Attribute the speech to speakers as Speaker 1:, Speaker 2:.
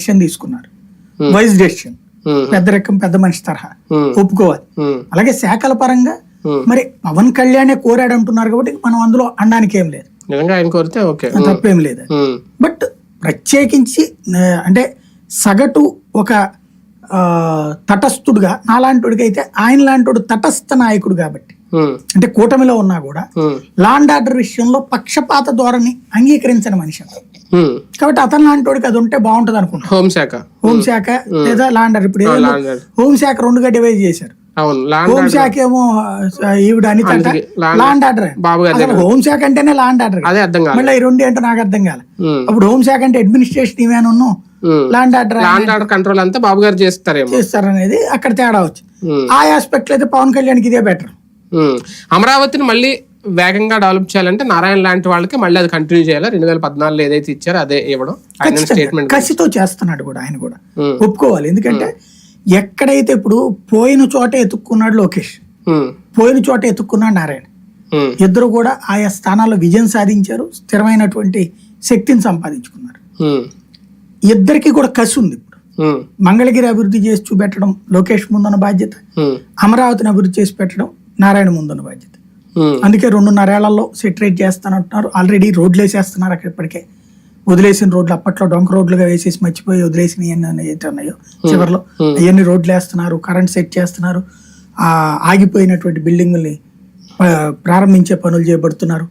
Speaker 1: Decision తీసుకున్నారు. Wise decision
Speaker 2: ఉమ్,
Speaker 1: పెద్ద రకం పెద్ద మనిషి తరహా.
Speaker 2: ఉమ్,
Speaker 1: ఒప్పుకోవాలి. అలాగే శాఖల పరంగా. మరి పవన్ కళ్యాణే కోరాడు అంటున్నారు కాబట్టి మనం అందులో అనడానికి ఏం లేదు.
Speaker 2: నిజంగా ఆయన కోరితే ఓకే. ఉమ్,
Speaker 1: తప్పేం లేదు. బట్ ప్రత్యేకించి అంటే సగటు ఒక ఆ, తటస్థుడుగా నాలాంటిడికి అయితే ఆయన లాంటి తటస్థ నాయకుడు కాబట్టి. అంటే కూటమిలో ఉన్నా కూడా లాండ్ ఆర్డర్ విషయంలో పక్షపాత ధోరణి అంగీకరించని మనిషి. కాబట్టి అతను లాంటి అది ఉంటే బాగుంటది అనుకుంటా.
Speaker 2: హోంశాఖ
Speaker 1: హోంశాఖ లేదా లాండ్ ఆర్డర్ ఇప్పుడు. హోంశాఖ రెండుగా డివైడ్ చేశారు. హోంశాఖ ఏమో ఈవిడ అనిత
Speaker 2: లాండ్
Speaker 1: ఆర్డర్. అసలు హోంశాఖ అంటేనే లాండ్ ఆర్డర్.
Speaker 2: అదే అర్థం కాదు
Speaker 1: మళ్ళీ ఈ రెండు ఏంటో నాకు అర్థం కాలే. అప్పుడు హోంశాఖ అంటే administration
Speaker 2: um.
Speaker 1: Law and order
Speaker 2: law and order control అంతా బాబు గారు చేస్తారేమో.
Speaker 1: చేస్తారనేది అక్కడ తేడా వచ్చింది.
Speaker 2: ఉమ్,
Speaker 1: ఆ ఆస్పెక్ట్ అయితే పవన్ కళ్యాణ్కి ఇదే బెటర్.
Speaker 2: అమరావతిని మళ్ళీ వేగంగా డెవలప్ చేయాలంటే నారాయణ లాంటి వాళ్ళకి మళ్ళీ అది కంటిన్యూ చేయాలి? రెండు వేల పద్నాలుగులో ఏదైతే ఇచ్చారో అదే ఇవ్వడం. ఆయన స్టేట్మెంట్
Speaker 1: కసితో చేస్తున్నాడు కూడా ఆయన కూడా. ఒప్పుకోవాలి. ఎందుకంటే ఎక్కడైతే ఇప్పుడు పోయిన చోట ఎత్తుక్కున్నాడు లోకేష్ పోయిన చోట ఎత్తుక్కున్నాడు నారాయణ ఇద్దరు కూడా ఆయా స్థానాల్లో విజయం సాధించారు స్థిరమైనటువంటి శక్తిని సంపాదించుకున్నారు. ఇద్దరికి కూడా కసి ఉంది ఇప్పుడు. మంగళగిరి అభివృద్ధి చేసి చూపెట్టడం లోకేష్ ముందున్న బాధ్యత. అమరావతిని అభివృద్ధి చేసి పెట్టడం నారాయణ ముందున్న బాధ్యత. అందుకే రెండున్నరేళ్ళలో సెటరేట్ చేస్తానంటున్నారు. ఆల్రెడీ రోడ్లు వేసేస్తున్నారు అక్కడ ఇప్పటికే. వదిలేసిన రోడ్లు అప్పట్లో డొంక రోడ్లుగా వేసేసి మర్చిపోయి వదిలేసిన ఉన్నాయో చివరిలో అవన్నీ రోడ్లు వేస్తున్నారు కరెంట్ సెట్ చేస్తున్నారు ఆ ఆగిపోయినటువంటి బిల్డింగుల్ని ప్రారంభించే పనులు చేయబడుతున్నారు